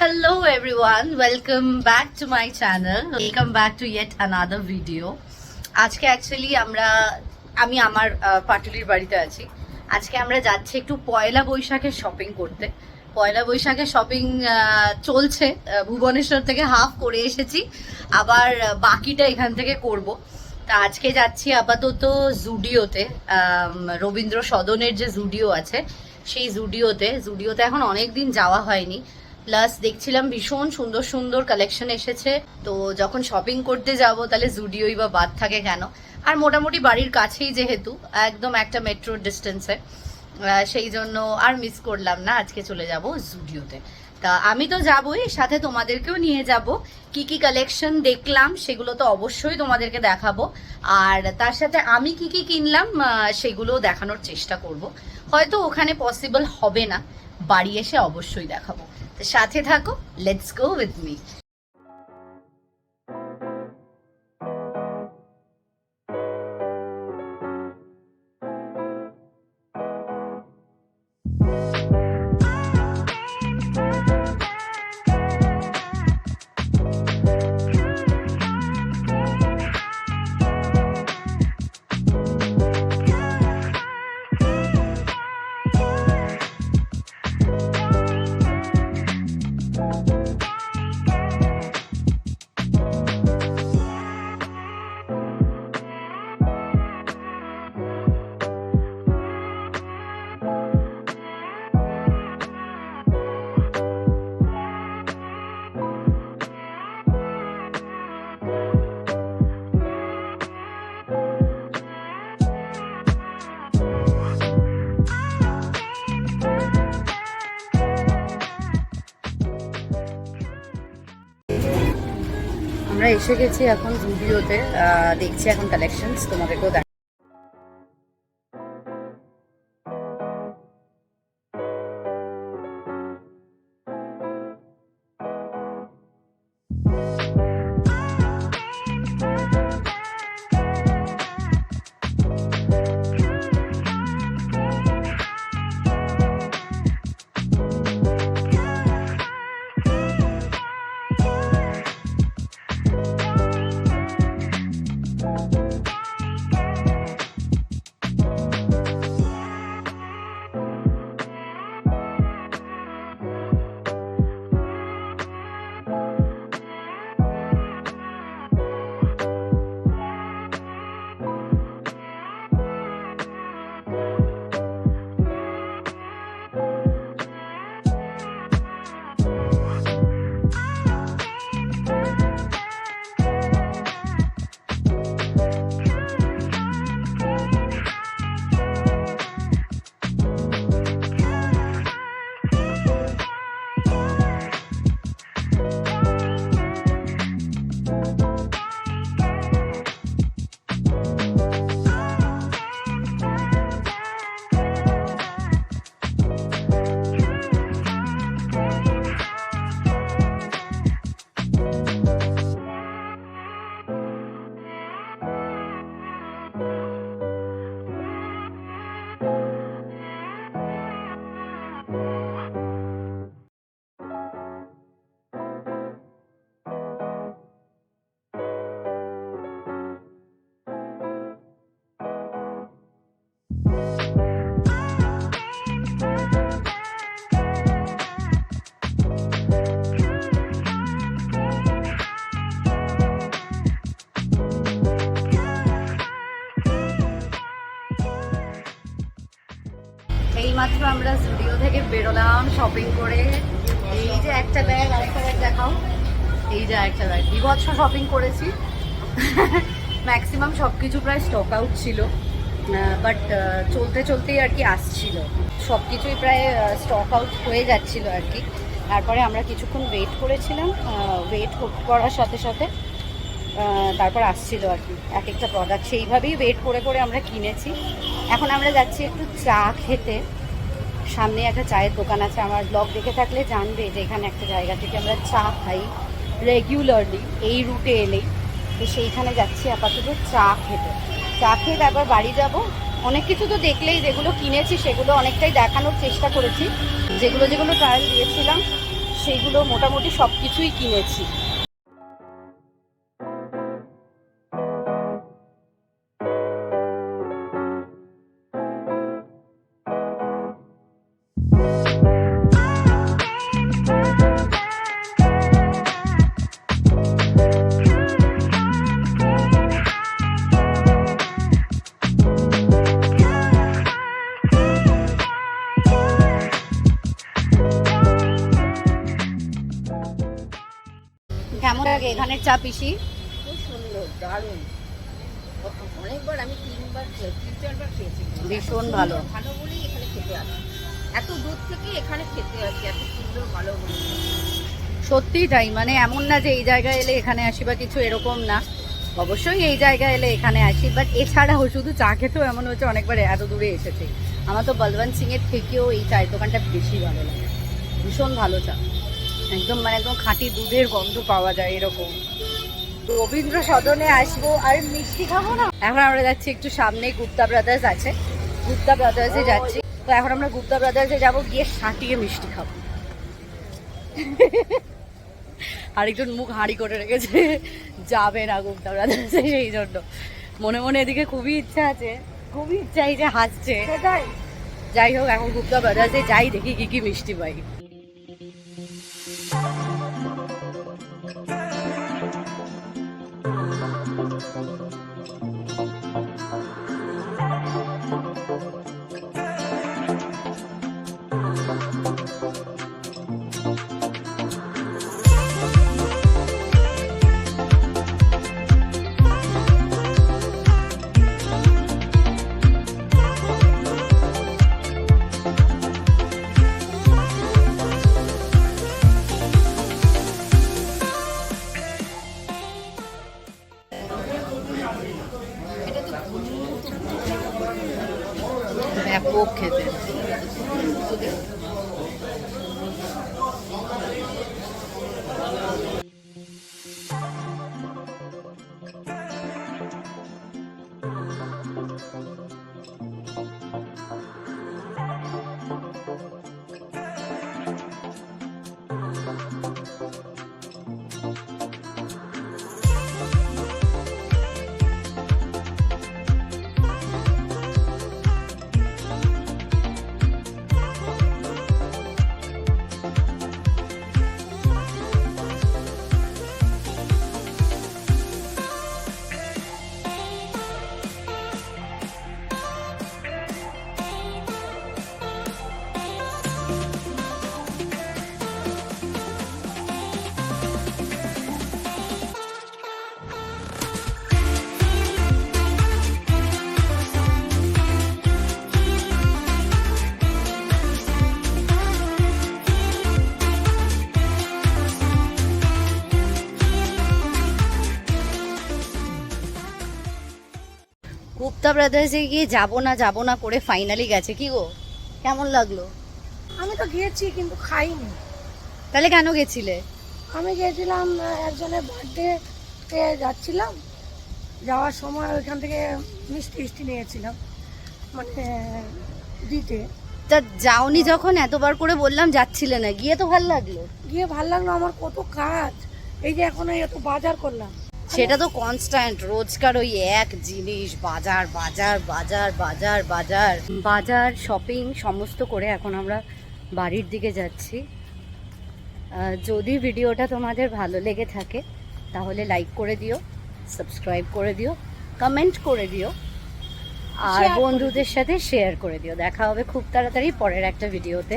Hello everyone, welcome back to my channel. Welcome back to yet another video. আজকে actually আমরা আমি আমার পাটুলির বাড়িতে আছি। আজকে আমরা যাচ্ছি একটু পয়লা বৈশাখের শপিং করতে। পয়লা বৈশাখের শপিং চলছে। ভুবনেশ্বর থেকে হাফ করে এসেছি। আবার বাকিটা এখান থেকে করব। তা আজকে যাচ্ছি আপাতত জুডিওতে রবীন্দ্র সদনের যে জুডিও আছে সেই জুডিওতে জুডিওতে এখন অনেক দিন যাওয়া হয়নি। প্লাস দেখছিলাম ভীষণ সুন্দর সুন্দর কালেকশন এসেছে। তো যখন শপিং করতে যাব তাহলে জুডিওই বা বাদ থাকে কেন? আর মোটামুটি বাড়ির কাছেই যেহেতু একদম একটা মেট্রো ডিস্টেন্সে সেই জন্য আর মিস করলাম না আজকে চলে যাব জুডিওতে তা আমি তো যাবই সাথে তোমাদেরকেও নিয়ে যাব। কি কি কালেকশন দেখলাম সেগুলো তো অবশ্যই তোমাদেরকে দেখাবো। আর তার সাথে আমি কি কি কিনলাম আহ, সেগুলোও দেখানোর চেষ্টা করব। হয়তো ওখানে পসিবল হবে না বাড়ি এসে অবশ্যই দেখাবো। সাথে থাকো লেটস গো উইথ মি আমরা এসে গেছি এখন জুডিওতে আহ, দেখছি এখন কালেকশনস তোমাদেরকেও এইমাত্র আমরা স্টুডিও থেকে বেরোলাম শপিং করে। এই যে একটা ব্যাগ আরেকটা ব্যাগ দেখাও। এই যে একটা ব্যাগ বিভৎস শপিং করেছি। ম্যাক্সিমাম সব কিছু প্রায় স্টক আউট ছিল। বাট চলতে চলতেই আর কি আসছিল। সব কিছুই প্রায় স্টক আউট হয়ে যাচ্ছিল আর কি। তারপরে আমরা কিছুক্ষণ ওয়েট করেছিলাম। ওয়েট করার সাথে সাথে তারপর আসছিল আর কি। এক একটা প্রোডাক্ট সেইভাবেই ওয়েট করে করে আমরা কিনেছি। এখন আমরা যাচ্ছি একটু চা খেতে। সামনে একটা চায়ের দোকান আছে, আমার ব্লগ দেখে থাকলে জানবে যে এখানে একটা জায়গা থেকে আমরা চা খাই রেগুলারলি এই রুটে এলেই। তো সেইখানে যাচ্ছি, আপাতত চা খেতে। চা খেয়ে তারপর বাড়ি যাব। অনেক কিছু তো দেখলেই, যেগুলো কিনেছি সেগুলো অনেকটাই দেখানোর চেষ্টা করেছি। যেগুলো যেগুলো ট্রায়াল দিয়েছিলাম, সেইগুলো মোটামুটি সব কিছুই কিনেছি। কেমন লাগে এখানের চা পিসি? সুন্দর দারুণ। অনেকবার আমি তিনবার তিন চারবার খেয়েছি। ভীষণ ভালো। ভালো বলেই এখানে খেতে আসি। এত দূর থেকে এখানে খেতে আসি এত সুন্দর ভালো সত্যিই তাই মানে এমন না যে এই জায়গায় এলে এখানে আসি বা কিছু এরকম না। অবশ্যই এই জায়গায় এলে এখানে আসি বাট এছাড়াও শুধু চা খেতেও এমন হচ্ছে অনেকবার এত দূরে এসেছে। আমার তো বলবন্ত সিং এর থেকেও এই চায়ের দোকানটা বেশি ভালো লাগে। ভীষণ ভালো চা। একদম মানে একদম খাঁটি দুধের গন্ধ পাওয়া যায় এরকম। রবীন্দ্র সদনে আসব আর মিষ্টি খাব না? এখন আমরা যাচ্ছি একটু সামনে গুপ্তা ব্রাদার্স আছে। গুপ্তা ব্রাদার্সে যাচ্ছি। তো এখন আমরা গুপ্তা ব্রাদার্সে যাব গিয়ে সাঁটিয়ে মিষ্টি খাব। আরেকজন মুখ হাঁড়ি করে রেখেছে যাবে না গুপ্তা ব্রাদার্সে সেই জন্য। মনে মনে এদিকে খুবই ইচ্ছা আছে খুবই ইচ্ছা এই যে হাসছে। যাই হোক এখন গুপ্তা ব্রাদার্সে যাই দেখি কি কি মিষ্টি পাই। গুপ্তা ব্রাদার্সে গিয়ে যাব না যাব না করে ফাইনালি গেছে। কি গো? কেমন লাগল? আমি তো গিয়েছি কিন্তু খাইনি। তাহলে কেন গেছিলে? আমি গিয়েছিলাম একজনের বার্থডে যাচ্ছিলাম। যাওয়ার সময় ওইখান থেকে মিষ্টি মিষ্টি নিয়েছিলাম মানে দিতে। তা যাওনি যখন এতবার করে বললাম যাচ্ছিলে না। গিয়ে তো ভালো লাগল। গিয়ে ভালো লাগল আমার কত কাজ। এই যে এখন এত বাজার করলাম। সেটা তো কনস্ট্যান্ট রোজকার ওই এক জিনিস বাজার বাজার বাজার বাজার বাজার। বাজার শপিং সমস্ত করে এখন আমরা বাড়ির দিকে যাচ্ছি। যদি ভিডিওটা তোমাদের ভালো লেগে থাকে তাহলে লাইক করে দিও সাবস্ক্রাইব করে দিও কমেন্ট করে দিও আর বন্ধুদের সাথে শেয়ার করে দিও। দেখা হবে খুব তাড়াতাড়ি পরের একটা ভিডিওতে।